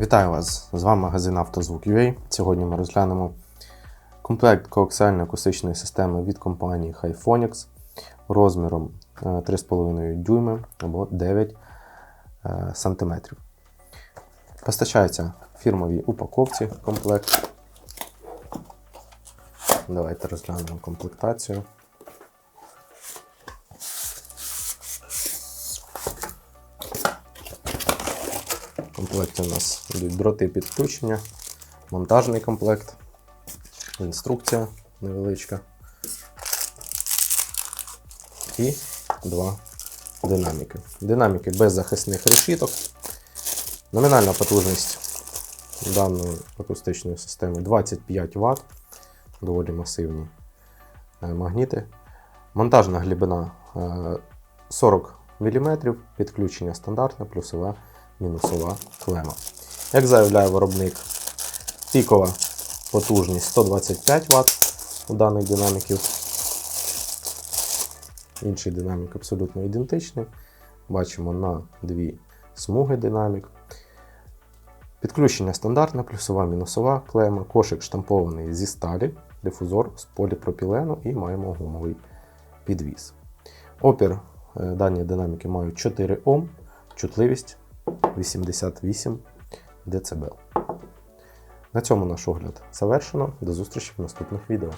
Вітаю вас! З вами магазин «Автозвук.UA». Сьогодні ми розглянемо комплект коаксіальної акустичної системи від компанії Hyphonics розміром е, 3,5 дюйми або 9 е, см. Постачається фірмовій упаковці комплект. Давайте розглянемо комплектацію. Комплекті у нас йдуть дроти підключення, монтажний комплект, інструкція невеличка і два динаміки. Динаміки без захисних решіток. Номінальна потужність даної акустичної системи 25 Вт, доволі масивні е, магніти. Монтажна глибина е, 40 мм, підключення стандартне, плюсова мінусова клема. Як заявляє виробник, пікова потужність 125 Вт у даних динаміків. Інший динамік абсолютно ідентичний. Бачимо на дві смуги динамік. Підключення стандартне, плюсова мінусова клема, кошик штампований зі сталі, дифузор з поліпропілену і маємо гумовий підвіз. Опір е, дані динаміки мають 4 Ом, чутливість 88 дБ. На цьому наш огляд завершено. До зустрічі в наступних відео.